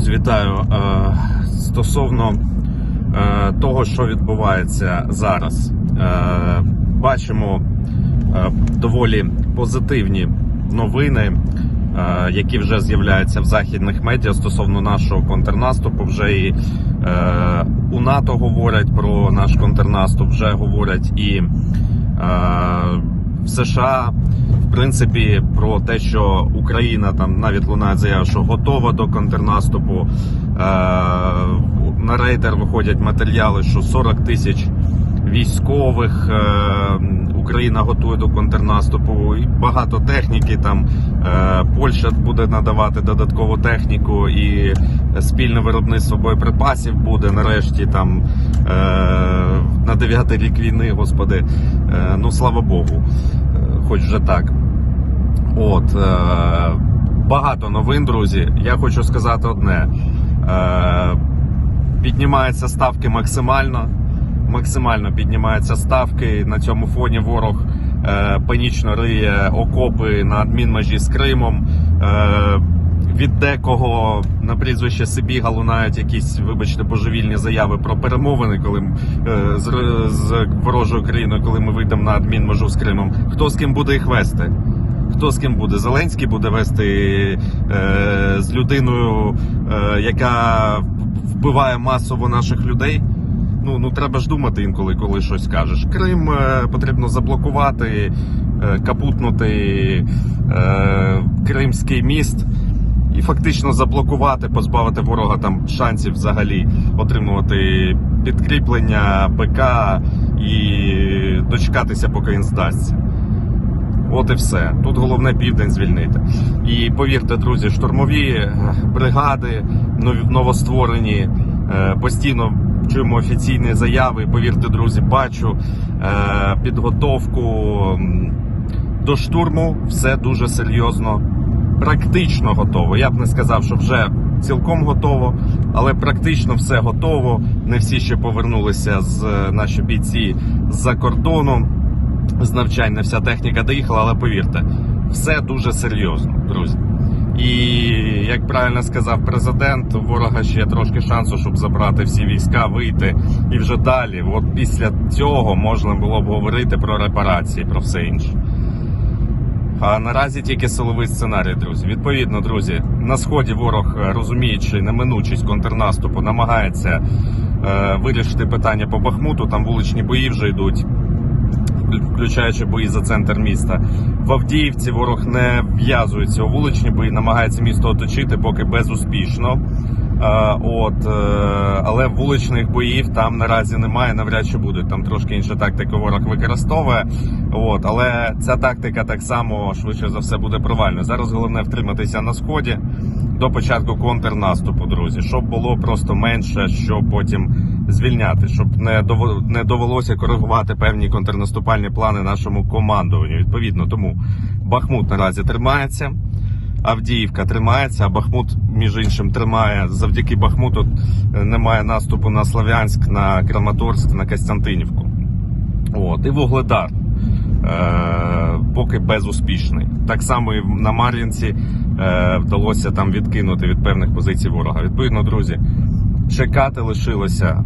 Друзі, вітаю. Е, Стосовно е, того, що відбувається зараз, Е, бачимо доволі позитивні новини, які вже з'являються в західних медіа стосовно нашого контрнаступу. Вже і у НАТО говорять про наш контрнаступ, вже говорять і в США. Принципі, про те, що Україна там навіть лунає заява, що готова до контрнаступу. Е, на рейдер виходять матеріали, що 40 тисяч військових е, Україна готує до контрнаступу. І багато техніки. Там е, Польща буде надавати додаткову техніку і спільне виробництво боєприпасів буде нарешті там на 9 рік війни, господи. Ну слава Богу, хоч вже так. От е, багато новин, друзі. Я хочу сказати одне: е, піднімаються ставки максимально. Максимально піднімаються ставки. На цьому фоні ворог е, панічно риє окопи на адмінмежі з Кримом. Від декого на прізвище Сибіга лунають якісь, вибачте, божевільні заяви про перемовини, коли з, з ворожою країною, коли ми вийдемо на адмінмежу з Кримом. Хто з ким буде їх вести? Хто з ким буде? Зеленський буде вести е, з людиною, е, яка вбиває масово наших людей. Ну, ну треба ж думати інколи, коли щось кажеш. Крим е, потрібно заблокувати, е, капутнути е, Кримський міст і фактично заблокувати, позбавити ворога там шансів взагалі отримувати підкріплення БК і дочекатися, поки він здасться. От і все. Тут головне південь звільнити. І повірте, друзі, штурмові бригади новостворені. е, Постійно чуємо офіційні заяви. Повірте, друзі, бачу е, підготовку до штурму. Все дуже серйозно, практично готово. Я б не сказав, що вже цілком готово, але практично все готово. Не всі ще повернулися з е, наші бійці з-за кордону з навчань не вся техніка доїхала, але повірте, все дуже серйозно, друзі. І як правильно сказав президент, у ворога ще трошки шансу, щоб забрати всі війська, вийти і вже далі. От після цього можна було б говорити про репарації, про все інше. А наразі тільки силовий сценарій, друзі. Відповідно, друзі, на сході ворог, е, розуміючи неминучість контрнаступу, намагається е, вирішити питання по Бахмуту. Там вуличні бої вже йдуть включаючи бої за центр міста. В Авдіївці ворог не в'язується у вуличні бої, намагається місто оточити, поки безуспішно. Е, От, е, але вуличних боїв там наразі немає, навряд чи будуть. Там трошки інша тактика ворог використовує. От, але ця тактика так само швидше за все буде провальною. Зараз головне втриматися на сході до початку контрнаступу, друзі, щоб було просто менше, щоб потім звільняти, щоб не довелося коригувати певні контрнаступальні плани нашому командуванню. Відповідно, тому Бахмут наразі тримається. Авдіївка тримається, а Бахмут, між іншим, тримає. Завдяки Бахмуту е, немає наступу на Слов'янськ, на Краматорськ, на Костянтинівку. От, і Вугледар. Е, поки безуспішний. Так само і на Мар'їнці е, вдалося там відкинути від певних позицій ворога. Відповідно, друзі, чекати лишилося,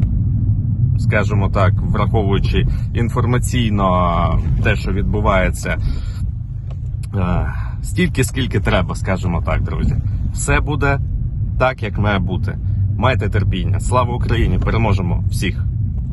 скажімо так, враховуючи інформаційно те, що відбувається. Е, Стільки, скільки треба, скажімо так, друзі. Все буде так, як має бути. Майте терпіння. Слава Україні! Переможемо всіх!